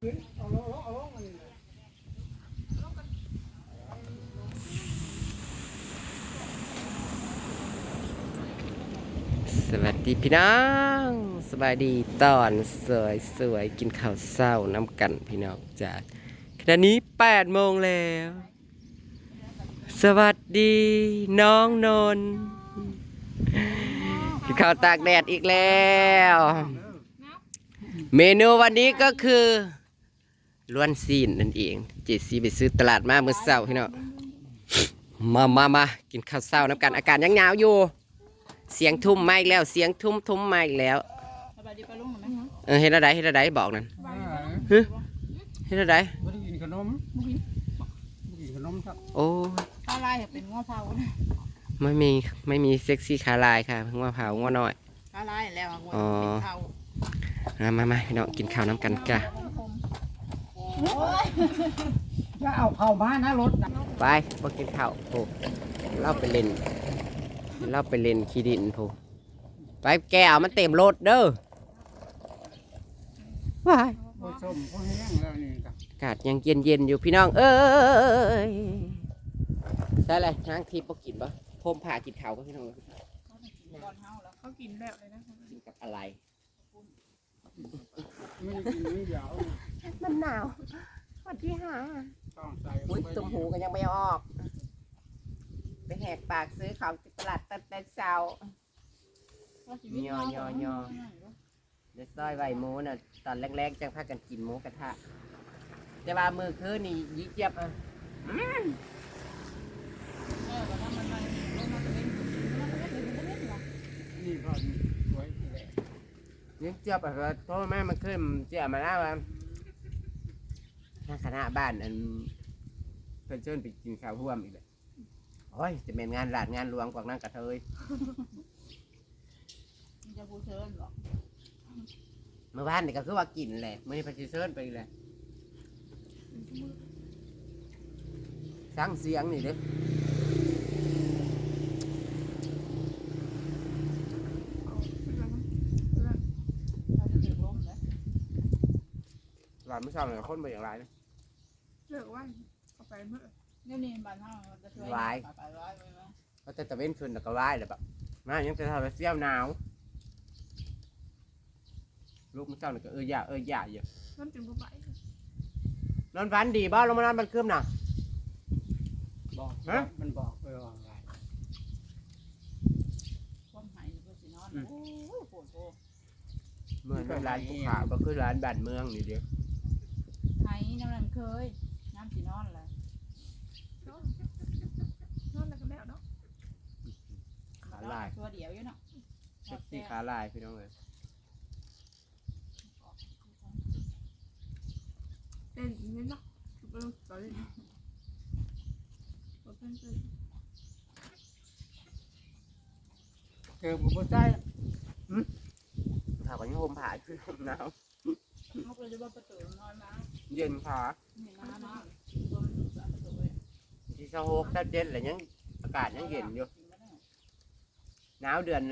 สวัสดีพี่น้องสบายดีตอนสวยสวยกินข้าวเศร้าน้ำกันพี่น้องจากขณะนี้8โมงแล้ว สวัสดีน้องนนท์กินข้าวตากแดดอีกแล้ว เมนูวันนี้ก็คือ ล้วนซีนนั่นเองเจซีไปซื้อตลาดมาเมื่อเช้าพี่น้องมามามากินข้าวเช้าน้ำกันอาการยังหนาวอยู่ เสียงทุ่มมาอีกแล้วเสียงทุ่มทุ่มมาอีกแล้วสบายดีปะลุงไหมเออเฮ็ดอะไรเฮ็ดอะไรบอกนั่นฮะเฮ็ดอะไรไม่ได้กินขนมไม่กินขนมครับโอ้ข้าวไร่เป็นง้อเผานะไม่มีไม่มีเซ็กซี่ขาลายค่ะเพิ่งว่าเผางัวน้อยข้าวไร่แล้วอะอ๋อเป็นเผามามามาพี่น้องกินข้าวน้ำกันจ้ะ จะเอาเข้ามานะรถนะไปมากินข้าวโอ้เราไปเล่น เราไปเล่นขี้ดินโถไปแกเอามันเต็มรถเด้อว้ายผสมพวกแห้งแล้วนี่ครับอากาศยังเย็นเย็นๆอยู่พี่น้อง เอ้ยใช่เลยนางทีปกินปะพมผ่ากินข้าวก็พี่น้องบอลเฮาแล้วเขากินแบบเลยนะกินกับอะไร ไม่ได้กินไม่เดียว มันหนาวสวัสดีค่ะต้องใส่อุ้ยตุ่มหูกันยังไม่ออก ไปแหกปากซื้อของที่ตลาดตั้งแต่เช้า เดี๋ยวซอยไหวหมูน่ะตอนแรกๆจังพากันกินหมูกระทะ แต่ว่ามือคืนนี่ยี่เจี๊ยบอะนี่ก็สวยแหละยี่เจี๊ยบอะก็โทษแม่มันขึ้นเจี๊ยบมาแล้วว่า ถ้าคณะบ้านอันเพิ่นเชิญไปกินข้าวร่วมอีกเลยโอ้ยจะเป็นงานหลาดงานหลวงกว่านั่งกระเทยจะพูดเชิญหรอเมื่อวานนี่ก็คือว่ากินแหละมื่อนี้เพนสิเชิญไปอีกเลยสั่งเสียงนี่เด้เราจะถึงล้มเลย หลานไม่ชอบเลยคนไปอย่างไรนะ เลือกว่าเอาไปเมื่อนี่นี่บ้านเฮาจะช่วยไปร้อยไปไหมเขาจะตะเว้นคืนแล้วก็ไหว้เลยแบบมายังจะทำให้เสี้ยวหนาวลูกมันเศร้าหน่อยก็เอออย่าเอออย่าอยู่นั่นจึงบ่ไปนอนฝันดีบ้าลงมานอนบันคืมน่ะ บอกฮะ มันบอกไปว่าอะไรความหายก็สินอนโอ้ยปวดโผเมื่อนั้นร้านภูเขาก็คือร้านบ้านเมืองนี่เดียวหายน้ำนั้นเคย น้ำสินอนเลยนอนแล้วก็แล้วเนาะขาลายตัวเดียวอยู่เนาะเซ็กซี่ขาลายพี่น้องเลยเต้นอย่างนี้เนาะถูกไปลงต่อเลยตัวเต้นเต้นเกิดบุบใจขาก็ยังโฮมผ่าคือหนาวเขาก็จะว่าประตูนอนมาเย็นขา ที่เช้าโฮกเช้าเย็นอะไรยังอากาศยังเย็นอยู่หนาวเดือน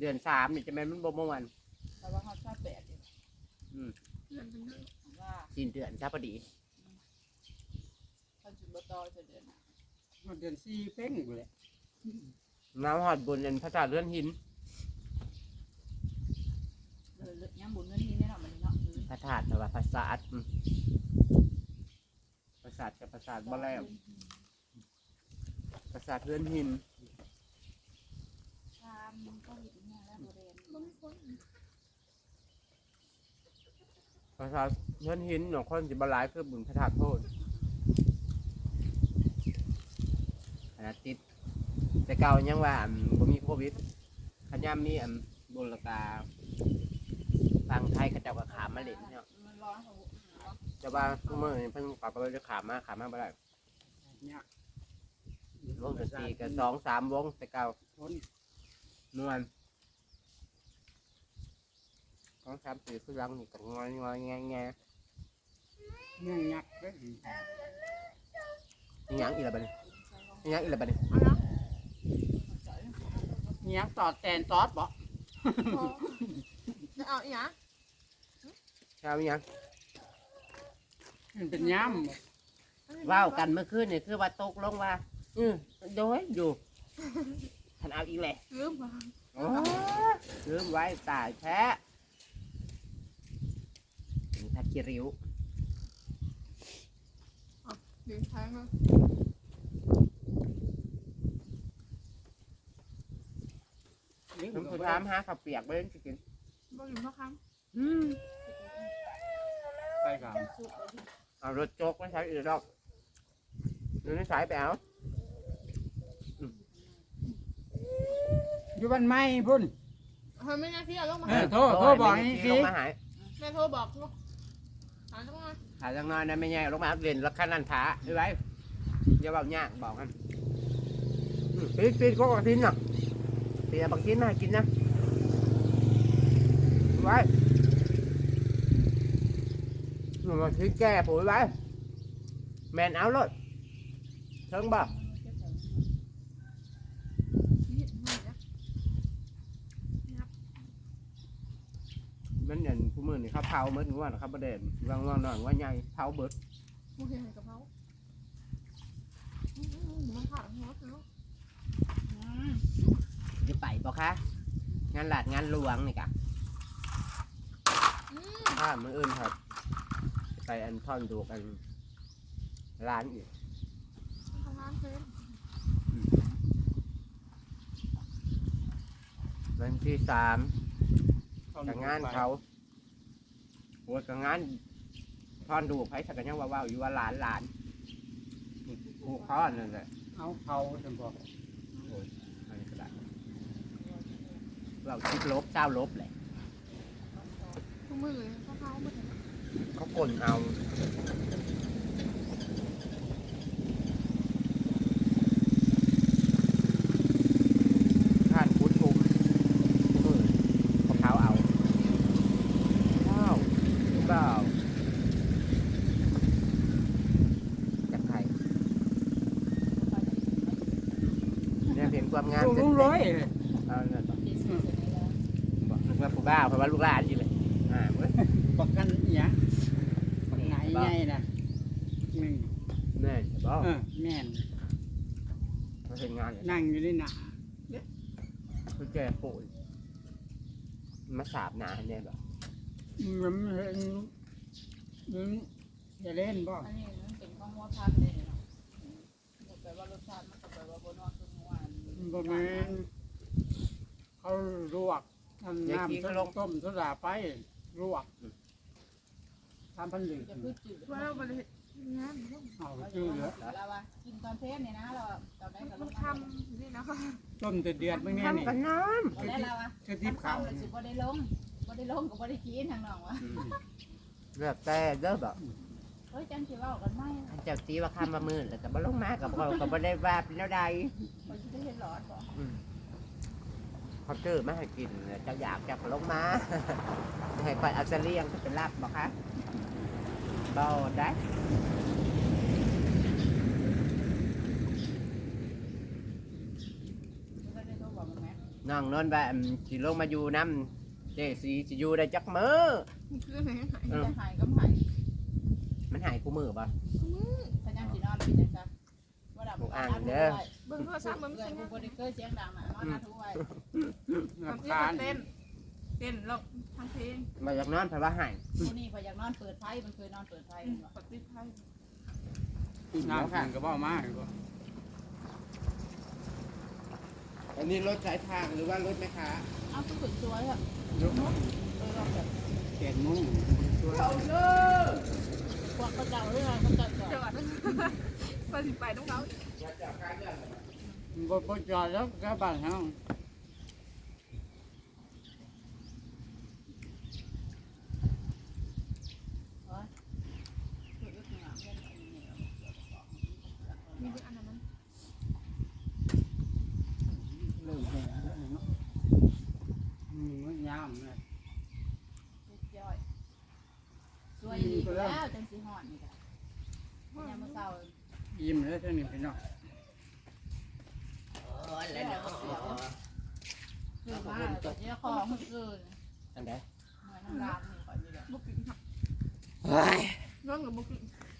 เดือนสามนี่จะแม่นมันบ่เมื่อวันแต่ว่าเขาชอบแปดอยู่เล่นเป็นเรื่องว่าสิ้นเดือนซะพอดีเขาจุดบตอจะเดินมันเดือนสี่เป้งอยู่แหละน้ำหอดบุญเป็นพระธาตุเลื่อนหินเลยย้ำบุญเงินที่นี่เนาะมันเนาะพระธาตุแต่ว่าพระศาสตร์อืมพระศาสตร์กับพระศาสตร์บ่แล้วพ ระศาสตร์เลื่อนหินชามก็หยิบเนี่ยแล้วโบเรนบ่มีคนพระศาสตร์เลื่อนหินหนองคอนสิบหลายคือบุญพระธาตุโทษขนาดติด แต่เก่ายังว่าบ่มีโควิดขยามมีอันบุรกาฟังไทยเขาเจ้าก็ขามาเล่นเนาะมันร้อนเขาแต่ว่าทุกมื้อเพิ่นปรับไปจะขามาขามมาบ่ได้เนี่ย วงดนตรีก็สองสามวงแต่เก่าคนนวลสองสามสี่คือรังนี่ก็งอยงอยแงแงเนื่องยักษ์เด้อนี่หยังอีกและบัดนี้นี่หยังอีกและบัดนี้เอาละมียักษ์ตอดแตนตอดบ่พอจะเอาอีหยังเช้ามีหยังมันเป็นย้ำว้าวกันเมื่อคืนนี่คือว่าตกลงว่า อือโดยอยู่ท่านเอาอีกแหละลืมวางอ๋อลืมไว้ตายแท้นี่ทัดคิริ้วดึงท้ายมานี่น้ำสุดท้ามหาข้าวเปียกเบ้งสิกินบ่อยู่พ่อคอืมไปกับเอารถโจกไม่ใช่อื่นหรอกดูนิสัยไปเอา อยู่บ้านไม้พุ่นำเฮ้ยไม่น่าที่เอาลงมาเออโทษโทษบอกนี่สิ ลงมาหายแม่โทรบอกลูกหาลงมาหาจังน้อยนะไม่ใหญ่ลงมาเรียนแล้วขั้นนันท้าดูไว้อย่าเบาหยากบอกกันอืมปีนปีนก็กระทินน่ะปีนเอาบางชิ้นมาให้กินนะดูไว้หนูมาทิ้งแก่ปุ๋ยไว้แมนเอาเลยเทิงบ่ นี่ไม่นะ มันเนี่ยผู้มือนี่ เขาเผาเบิดงวดเขาประเด็นวางวางหน่อยว่าใหญ่เผาเบิดกูเห็นกระเพรามันผ่านหัวเนาะจะไปปะคะ งานหลาดงานหลวงนี่กะอืมถ้ามืออื่นครับ ไปอันท่อนดูกันร้านอีกทำงานเป็นวันที่สามกับงานเขา โอ้ยกับงานท่อนดูไผสักกันยังว่าว่าอยู่ว่าหลานหลานครูเขาอันนั่นแหละเอาเขาจังบอกอันนี้ก็ได้เราคิดลบเจ้าลบเลยทุกมือเลยพ่อเขาหมดเลยเขากลเอาท่านพุทธทุมมือเขาเท้าเอาว้าวว้าวจากใครเนี่ยเห็นความงาม ลุงลุงร้อ ยเอาเนี่ยต่อบอกนึกว่าผู้บ้าเพราะว่าลูกหลานอยู่เลยอ่าเว้ยประกันอหย่างปักไหนใหญ่นะหนึ่งแม่จะบอกเออแม่นมาเห็นงานเนี่ยนั่งอยู่ในหนาคือแกป่วยมาสาบหนาเนี่ยแบบมันเห็นมันจะเล่นบ่อันนี้มันเป็นข้าวหัวพันเลยเนาะบอกไปว่ารสชาติมันก็ไปว่าบนว่าคือหวาน บ่แม่นเขาลวกน้ำน้ำต้มต้มโซดาไปลวกทำพันหนึ่งจะพืชจืดว่าเราบริงานเอาชื่อเหลือเราว่ากินตอนเพลเนี่ยนะเราตอนนั้นก็มัลนงทมาำนี่นะคะต้มแต่เดือดเมื่อนี้นี่ทำกันน้ตอนแรกเราว่าคือทิพทำเขาข้าวเลยสิบ่ได้ลงบ่ได้ลงก็บ่ได้กินทางน้องวะำเลือกแต่เด้อแบบ เฮ้ยจังสิเว้ากันไหมอันเจ้าตีว่าข้ามมามือแล้วก็บ่ลงมากับเราก็บ่ได้ว่าเป็นแล้วใดบ่สิได้เห็นหลอดบ่อืมเขาเจอมาให้กินแล้วเจ้าอยากจะลงมา ให้ไปเอาเสลียงจะเป็นลาบบอกคะบ่ได้บ่ได้โทรบอกมันแม่น้องนนท์แบบสิลงมาอยู่น้ำเจสีสิอยู่ได้จักมือมันคืออะไรหายเออจะหายก็หาย มันหายกูมือป่ะพยายามสินอนเป็นจังซั่นบ่ดับอ่านเด้อเบิ่งโทรศัพท์มันเพื่ไม่อนใช่กูงานบ่ได้เคยเสียงดังน่ะนอนนะทุกไว้ทำที่น้ำตาลเต้นเต้นเราทางเพลงมาจากนอนเพราะว่าหายผู้นี้พอยากนอนเปิดไฟมันเคยนอนเปิดไฟมันบ่ปฏิไทยน้ำข้างก็บ่มากบ่อันนี้รถสายทางหรือว่ารถแม่ค้าเอาคือสวยๆอะยกเออลองแบบแกนมุ้งช่วย พวกเขาเจ้าเรื่องเขาเจ้าจอดไปสิไปต้องเขาบ่บ่จอดแล้วก็บ้านเฮา มีเรื่องอันนั้น เริ่มแก่แล้วเนาะอืมมันยามเลย ย่อยสวยดีแล้วจังสีหอดนี่ค่ะยามมื้อเช้า ยิ้มแล้วเท่านี้ พี่น้องโอ้ยแล้วเนาะคือมาตัวเนี้ยของมันเกินอันไหนร้านนี่ก่อนอยู่เด้อบุกกินค่ะเฮ้ยนน้องกับบุก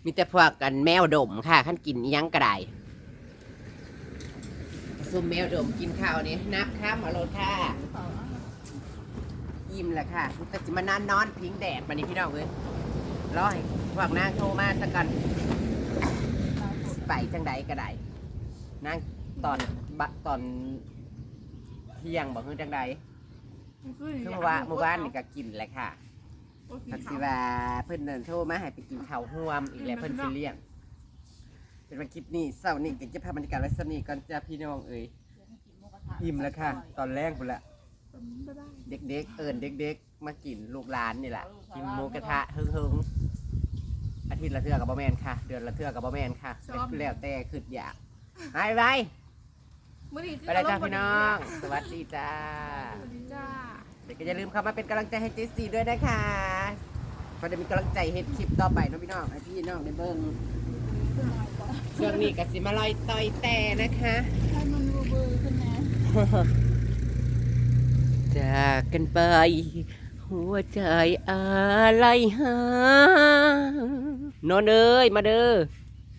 มีแต่พวกกันแมวดมค่ะขั้นกินอิหยังกระไดซุ่มแมวดมกินข้าวนี่นับข้ามมาโลดค่ะอิ่มแล้วค่ะแต่จิมานานนอนพิงแดดมานี่พี่น้องเลยรอให้พวกนางโทรมาสักกัน ไปจังใดก็ได้นางตอนบะตอนเที่ยงบอกคือจังใดคือเมื่อวานเมื่อวานนี่ก็กินแหละค่ะทักสิว่าเพิ่นนั่นโทรมาให้ไปกินข้าวห่วมอีกแล้วเพิ่นสิเลี้ยงเป็นวันคลิปนี้เศร้านี่ก็จะพาบรรยากาศไว้สนี่ก่อนจ้าพี่น้องเอ้ยอิ่มแล้วค่ะ ตอนแรกหมดละเด็กๆเอิญเด็ก ๆ มากินลูกหลานนี่แหละกินหมูกระทะหึงๆ อาทิตย์ละเทื่อกับบะแมนค่ะ เดือนละเทื่อกับบะแมนค่ะชอบแล้วแต่คืออยากไปไปมื่อนี้ไปเลยจ้าพี่น้อง สวัสดีจ้า สวัสดีจ้าเด็กก็อย่าลืมเข้ามาเป็นกำลังใจให้เจสซี่ด้วยนะคะเพราะจะมีกำลังใจเฮ็ดคลิปต่อไปเนาะพี่น้องให้พี่น้องได้เบิ่งช่วงนี้ก็สิมาลอยต่อยแต่นะคะ ให้มันเบอร์เบอร์ขึ้นนะจากกันไป หัวใจอะไรหา นอนเอ้ยมาเด้อ